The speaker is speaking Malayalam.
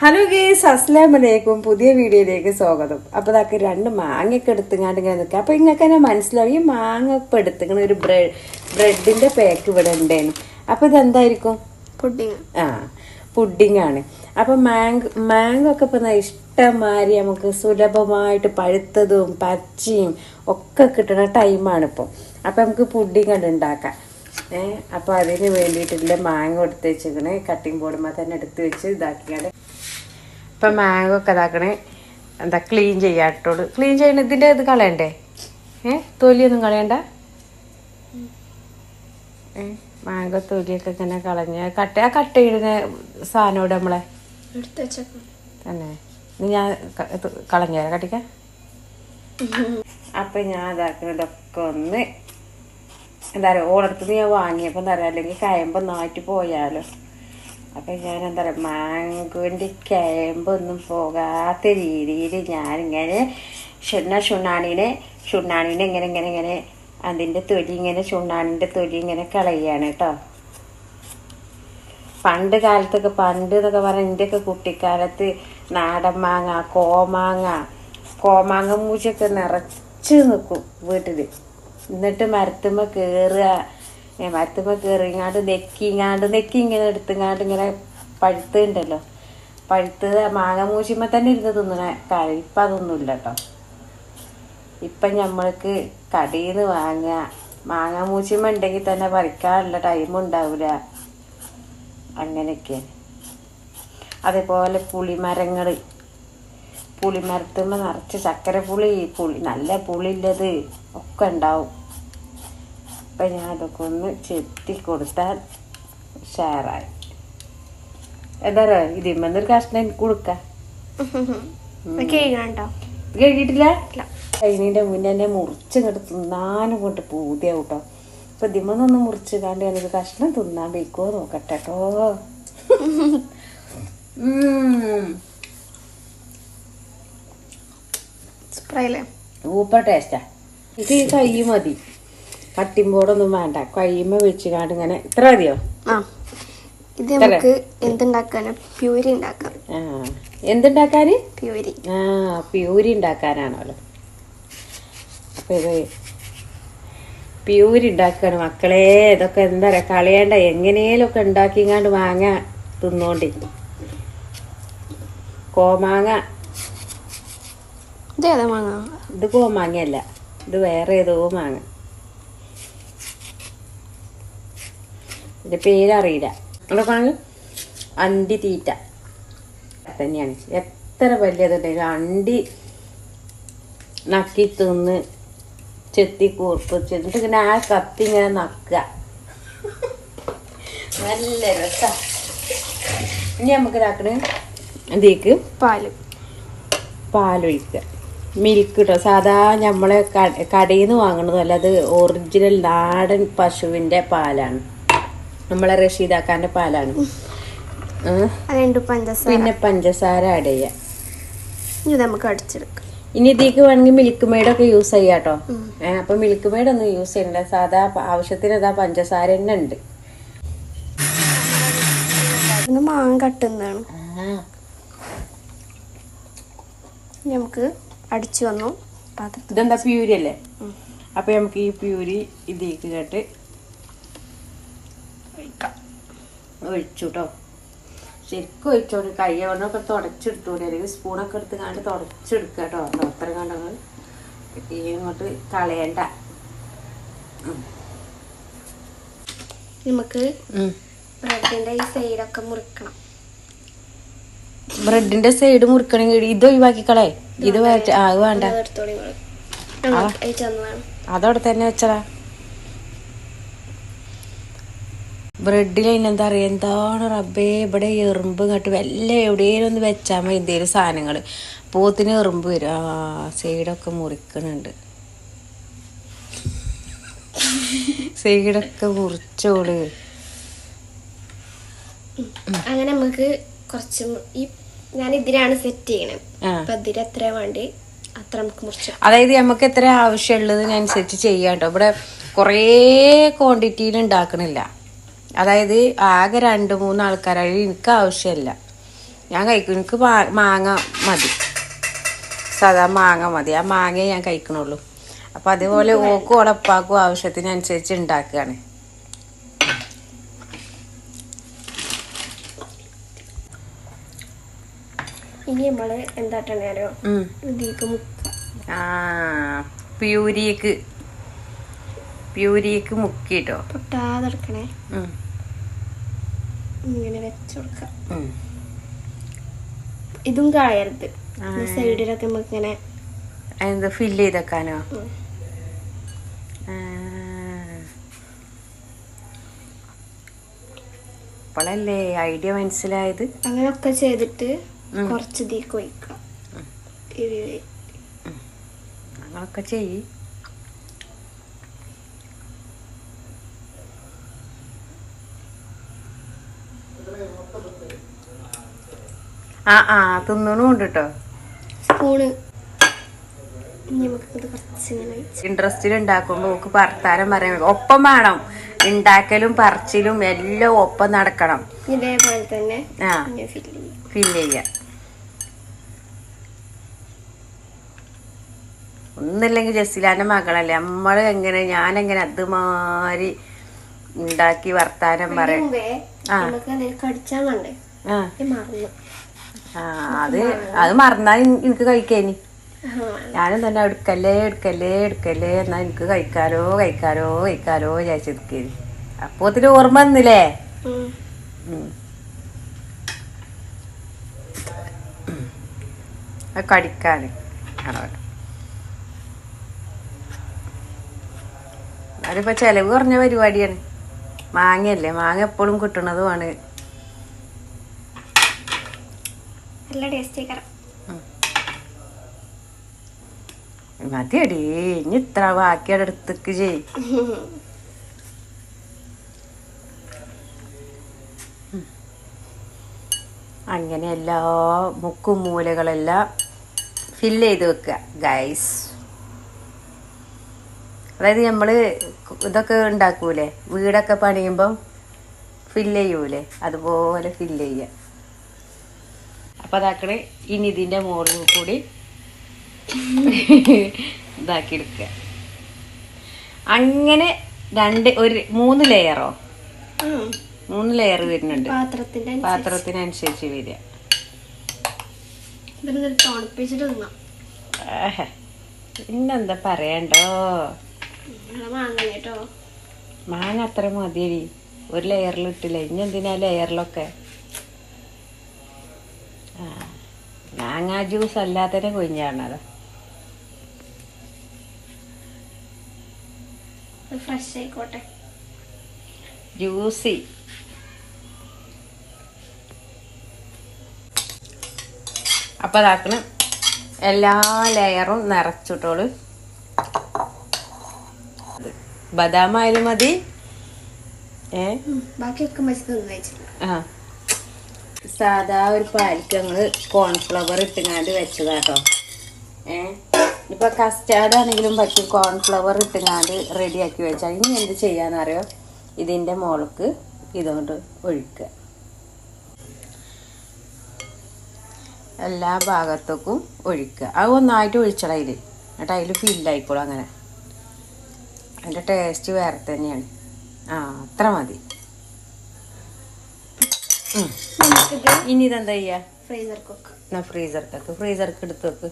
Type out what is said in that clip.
ഹലോ ഗേസ് അസ്ലാം വലൈക്കും പുതിയ വീഡിയോയിലേക്ക് സ്വാഗതം. അപ്പോൾ അതൊക്കെ രണ്ട് മാങ്ങയൊക്കെ എടുത്തുങ്ങാണ്ട് ഇങ്ങനെ നിൽക്കുക അപ്പോൾ ഇങ്ങനെ തന്നെ മനസ്സിലാവും ഈ മാങ്ങ ഇപ്പൊ എടുത്തിങ്ങനെ ഒരു ബ്രെഡ് ബ്രെഡിന്റെ പാക്ക് ഇവിടെ ഉണ്ടായിരുന്നു അപ്പൊ ഇതെന്തായിരിക്കും? പുഡിങ് ആ പുഡിംഗ് ആണ് അപ്പോൾ മാങ്ക് മാങ്ങ ഒക്കെ ഇപ്പൊ ഇഷ്ടംമാതിരി നമുക്ക് സുലഭമായിട്ട് പഴുത്തതും പച്ചയും ഒക്കെ കിട്ടുന്ന ടൈമാണ് ഇപ്പോൾ അപ്പൊ നമുക്ക് പുഡിംഗ് കണ്ട് ഉണ്ടാക്കാം. ഏഹ് അപ്പൊ അതിന് വേണ്ടിയിട്ടുള്ള മാങ്ങ എടുത്ത് വെച്ചിരിക്കണേ. കട്ടിംഗ് ബോർഡുമ്പോൾ തന്നെ എടുത്ത് വെച്ച് ഇതാക്കിയാണ് ഇപ്പൊ മാങ്ങ ഒക്കെ ഇതാക്കണേ. എന്താ ക്ലീൻ ചെയ്യാട്ടോട് ക്ലീൻ ചെയ്യണ ഇതിന്റെ ഇത് കളയണ്ടേ? ഏ? തൊലിയൊന്നും കളയണ്ട? ഏ മാങ്ങ തൊലിയൊക്കെ ഇങ്ങനെ കളഞ്ഞ് കട്ട ആ കട്ട ചെയ്യുന്ന സാധനോട് നമ്മളെ? തന്നെ. ഞാൻ കളഞ്ഞു തരാം. കട്ടിക്ക. അപ്പൊ ഞാൻ ഇതാക്കുന്നതൊക്കെ ഒന്ന് എന്താ പറയുക ഓളടുത്ത് ഞാൻ വാങ്ങിയപ്പോൾ എന്താ പറയുക അല്ലെങ്കിൽ കയമ്പ് നാറ്റി പോയാലോ. അപ്പൊ ഞാൻ എന്താ പറയുക മാങ്കുവിന്റെ ക്യാമ്പൊന്നും പോകാത്ത രീതിയിൽ ഞാനിങ്ങനെ ഷുണ്ണ ഷുണ്ണാണിനെ ഷുണ്ണാണിനെ ഇങ്ങനെ ഇങ്ങനെ ഇങ്ങനെ അതിന്റെ തൊലി ഇങ്ങനെ ചുണ്ണാണിന്റെ തൊലി ഇങ്ങനെ കളയാണ് കേട്ടോ. പണ്ട് കാലത്തൊക്കെ പണ്ട് എന്നൊക്കെ പറഞ്ഞാൽ എന്റെയൊക്കെ കുട്ടിക്കാലത്ത് നാടൻ മാങ്ങ കോമാങ്ങ കോമാങ്ങ മൂച്ചൊക്കെ നിറച്ച് നിൽക്കും വീട്ടിൽ എന്നിട്ട് മരത്തുമ്മ കയറുക മരത്തുമ്മ കയറിങ്ങാണ്ട് നെക്കിങ്ങാണ്ട് നെക്കി ഇങ്ങനെ എടുത്തിങ്ങാണ്ട് ഇങ്ങനെ പഴുത്തുണ്ടല്ലോ. പഴുത്തത് മാങ്ങ മൂശിമ്മ തന്നെ ഇരുന്ന് തിന്നണ കാര്യം ഇപ്പം അതൊന്നുമില്ല കേട്ടോ ഇപ്പം നമ്മൾക്ക് കടയിൽ നിന്ന് വാങ്ങുക മാങ്ങ മൂശിമ്മ ഉണ്ടെങ്കിൽ തന്നെ പറിക്കാനുള്ള ടൈം ഉണ്ടാവില്ല അങ്ങനെയൊക്കെ. അതേപോലെ പുളിമരങ്ങൾ പുളിമരത്തുമ്പോ നിറച്ച് ചക്കര പുളി പുളി നല്ല പുളി പുളിയുള്ളത് ഒക്കെ ഉണ്ടാവും. അപ്പം ഞാൻ അതൊക്കെ ഒന്ന് ചെത്തി കൊടുത്താൽ ഷെയറായി എന്താ ഇത് ഇമ്മന്നൊരു കഷ്ണം എനിക്ക് കൊടുക്കാം. കഴിഞ്ഞിട്ടില്ല കഴിഞ്ഞതിന്റെ മുന്നേ എന്നെ മുറിച്ചിങ്ങോട്ട് തിന്നാനും കൊണ്ട് പൂതിയാവും കേട്ടോ അപ്പൊ ദിമ്മന്നൊന്ന് മുറിച്ച് കാണ്ട് ഞാനൊരു കഷ്ണം തിന്നാൻ വെക്കുമോ നോക്കട്ടെ കേട്ടോ ഊപ്പ സൂപ്പർ ടേസ്റ്റാ. ഇത് കൈ മതി. കട്ടിമ്പോടൊന്നും വേണ്ട. കഴിയുമ്പ വെച്ചുകാണ്ട് ഇങ്ങനെ. ഇത്ര മതിയോ? ഇത് നമുക്ക് എന്തുണ്ടാക്കാന്? പ്യൂരി ഉണ്ടാക്കാം. ആ. പ്യൂരി. ആ പ്യൂരി ഉണ്ടാക്കാനാണല്ലോ. അപ്പൊ ഇത് പ്യൂരി ഉണ്ടാക്കാണ് മക്കളെ. ഇതൊക്കെ എന്താ പറയാ കളയേണ്ട. എങ്ങനെയും ഒക്കെ ഉണ്ടാക്കിങ്ങാണ്ട് മാങ്ങ തിന്നോണ്ടി. കോമാങ്ങ. ഇത് കോമാങ്ങയല്ല. ഇത് വേറെ ഏതോ മാങ്ങ. ഇതിന്റെ പേരറിയില്ല. അതൊക്കെയാണ് അണ്ടി തീറ്റ തന്നെയാണ്. എത്ര വലിയതുണ്ടെങ്കിലും അണ്ടി നക്കി തിന്ന് ചെത്തി കൂർപ്പിച്ച് എന്നിട്ട് ഇങ്ങനെ ആ കത്തി ഇങ്ങനെ നക്കുക. നല്ല രസ. ഇനി നമുക്ക് ഇതാക്കണ ഇതിലേക്ക് പാൽ. പാലൊഴിക്കുക മിൽക്ക് കേട്ടോ സാധാ നമ്മളെ കടയിൽ നിന്ന് വാങ്ങണതല്ല അത് ഒറിജിനൽ നാടൻ പശുവിന്റെ പാലാണ്. നമ്മളെ റഷീദാക്കാന്റെ പാലാണ്. പിന്നെ പഞ്ചസാര ആഡ് ഇത് നമുക്ക് അടിച്ചെടുക്കാം. ഇനി ഇതിക്ക് വേണമെങ്കിൽ മിൽക്ക് മെയ്ഡൊക്കെ യൂസ് ചെയ്യാട്ടോ കേട്ടോ ഏഹ് അപ്പൊ മിൽക്ക് മെയ്ഡ് ഒന്നും യൂസ് ചെയ്യണ്ട. സാധാ ആവശ്യത്തിന് ഇതാ പഞ്ചസാര തന്നെ ഉണ്ട്. മാങ്ങ കട്ടുന്നതാണ്. നമുക്ക് അടിച്ചു വന്നു. ഇതെന്താ പ്യൂരി അല്ലേ? അപ്പൊ നമുക്ക് ഈ പ്യൂരി ഇതിലേക്ക് കേട്ട് ഒഴിച്ചു കേട്ടോ ശരിക്കും ഒഴിച്ചോണ്ട് കൈ കൊണ്ടൊക്കെ തുടച്ചെടുത്തോടെ അല്ലെങ്കിൽ സ്പൂണൊക്കെ എടുത്ത് കണ്ട് തുടച്ചെടുക്കുക കേട്ടോ. അത്ര കണ്ടങ്ങൾ ഇങ്ങോട്ട് കളയണ്ട നമുക്ക് ബ്രെഡിന്റെ ഈ സൈഡൊക്കെ മുറിക്കണം. ബ്രെഡിന്റെ സൈഡ് മുറിക്കണമെങ്കിൽ ഇത് ഒഴിവാക്കിക്കളേ. ഇത് ആ, വേണ്ട. അതവിടെ തന്നെ വെച്ചതാ. ബ്രെഡിൽ അതിനെന്താ പറയുക എന്താണ് റബ്ബേ ഇവിടെ എറുമ്പ് കട്ട്. വല്ല എവിടെയെങ്കിലും ഒന്ന് വെച്ചാൽ മതി എന്തേലും സാധനങ്ങൾ പോത്തിന് എറുമ്പ് വരും. ആ സൈഡൊക്കെ മുറിക്കണുണ്ട്. സൈഡൊക്കെ മുറിച്ചോൾ. അങ്ങനെ നമുക്ക് കുറച്ച് ഈ ഞാൻ ഇതിലാണ് സെറ്റ് അപ്പൊ ഇതിന് എത്ര വേണ്ടി? അത്ര നമുക്ക് മുറിച്ച് അതായത് നമുക്ക് എത്ര ആവശ്യമുള്ളത് ഞാൻ സെറ്റ് ചെയ്യാട്ടോ ഇവിടെ കുറേ ക്വാണ്ടിറ്റിയിൽ ഉണ്ടാക്കണില്ല. അതായത് ആകെ രണ്ട് മൂന്ന് ആൾക്കാരായി എനിക്ക് ആവശ്യമില്ല. ഞാൻ കഴിക്കും. എനിക്ക് മാങ്ങ മതി. സാധാ മാങ്ങ മതി. ആ മാങ്ങയെ ഞാൻ കഴിക്കണുള്ളൂ. അപ്പം അതുപോലെ ഓക്കും ഉളപ്പാക്കും ആവശ്യത്തിനനുസരിച്ച് ഉണ്ടാക്കുകയാണ് ഇനി നമ്മൾ പ്യൂരിക്ക്. പ്യൂരിക്ക് മുക്കിട്ടോ? പൊട്ടാതെടുക്കണേ. ഇങ്ങനെ വെച്ച് കൊടുക്കാം ഇതും കളയരുത് ആ. സൈഡിലൊക്കെ നമുക്ക് ഇങ്ങനെ എന്ത് ഫില്ല് ചെയ്തേക്കാനോ അപ്പോഴല്ലേ ഐഡിയ മനസ്സിലായത്? അങ്ങനെയൊക്കെ ചെയ്തിട്ട്. കുറച്ച് ഇതിലേക്ക് ഒഴിക്കാം. അങ്ങനൊക്കെ ചെയ്യ്. ആ ആ തിന്നണുണ്ട് കേട്ടോ സ്പൂണ് ഇൻട്രസ്റ്റിൽ ഉണ്ടാക്കുമ്പോൾ നമുക്ക് വർത്താനം പറയാൻ ഒപ്പം വേണം. ഉണ്ടാക്കലും പറിച്ചിലും എല്ലാം ഒപ്പം നടക്കണം. ഇതേപോലെ തന്നെ ആ. ഫില്ല് ചെയ്യും. ഒന്നില്ലെങ്കിൽ ജസ്സിലാന്റെ മകളല്ലേ. നമ്മൾ എങ്ങനെ ഞാനെങ്ങനെ അതുമാതിരി ഉണ്ടാക്കി വർത്താനം പറയാം ആ. കടിച്ചാൽ ഇത് മറന്നു. അത് അത് മറന്നാൽ എനിക്ക് കഴിക്കേനി. ഞാനും തന്നെ എടുക്കല്ലേ എടുക്കല്ലേ എടുക്കല്ലേ എന്നാ എനിക്ക് കഴിക്കാലോ കഴിക്കാലോ കഴിക്കാലോ വിചാരിച്ചിരിക്കേനി അപ്പോ ഒത്തിരി ഓർമ്മ വന്നില്ലേ? കടിക്കാന്. അതിപ്പോ ചെലവ് കുറഞ്ഞ പരിപാടിയാണ്. മാങ്ങയല്ലേ മാങ്ങ എപ്പോഴും കിട്ടണതുമാണ് നല്ല ടേസ്റ്റ് മതിയടി ഇനി ഇത്ര ബാക്കിയുടെ അടുത്തേക്ക് ചെയ് അങ്ങനെ എല്ലാ മുക്കും മൂലകളെല്ലാം ഫില്ല് ചെയ്ത് വെക്കുക ഗൈസ് അതായത് നമ്മൾ ഇതൊക്കെ ഉണ്ടാക്കൂലേ? വീടൊക്കെ പണിയുമ്പം ഫില്ല് ചെയ്യൂലേ? അതുപോലെ ഫില്ല് ചെയ്യുക. അപ്പം അതാക്കണേ ഇനി ഇതിന്റെ മുകളിൽ കൂടി ഇതാക്കി എടുക്കുക അങ്ങനെ രണ്ട് ഒരു മൂന്ന് ലെയറോ മൂന്ന് ലെയർ വരുന്നുണ്ട്. പാത്രത്തിന് അനുസരിച്ച്. പാത്രത്തിനനുസരിച്ച് വരിക. പിന്നെന്താ പറയണ്ടോ? മാങ്ങ അത്ര മതിയടി. ഒരു ലെയറിൽ ഇട്ടില്ല. ഇനി എന്തിനാ ലെയറിലൊക്കെ മാങ്ങ ജ്യൂസ് അല്ലാത്തതിനെ കുഞ്ഞാണത്. ഫ്രഷ് ആയിക്കോട്ടെ. ജ്യൂസി. അപ്പൊ അതാക്കണം എല്ലാ ലെയറും നിറച്ചിട്ടോൾ. ബദാമായാലും മതി. ഏ. ബാക്കിയൊക്കെ ആ. സാധാ ഒരു പാലിക്ക് ഞങ്ങൾ കോൺഫ്ലവർ ഇട്ടുങ്ങാണ്ട് വെച്ചതാട്ടോ. ഏ? ഇപ്പൊ കസ്റ്റാർഡ് ആണെങ്കിലും പറ്റും. കോൺഫ്ലവർ ഇട്ടുങ്ങാണ്ട് റെഡിയാക്കി വെച്ചാൽ ഇനി എന്ത് ചെയ്യാന്നറിയോ? ഇതിന്റെ മോൾക്ക് ഇതുകൊണ്ട് ഒഴിക്കുക എല്ലാ ഭാഗത്തേക്കും ഒഴിക്കുക അത് ഒന്നായിട്ട് ഒഴിച്ചട അതിൽ എന്നിട്ട് അതിൽ ഫില്ലായിക്കോളും അങ്ങനെ. അതിന്റെ ടേസ്റ്റ് വേറെ തന്നെയാണ്. ആ അത്ര മതി. ഇനി ഇതെന്താ ചെയ്യാ? ഫ്രീസർക്ക്. ഫ്രീസർക്ക് ഫ്രീസർക്ക് എടുത്ത് വെക്ക്.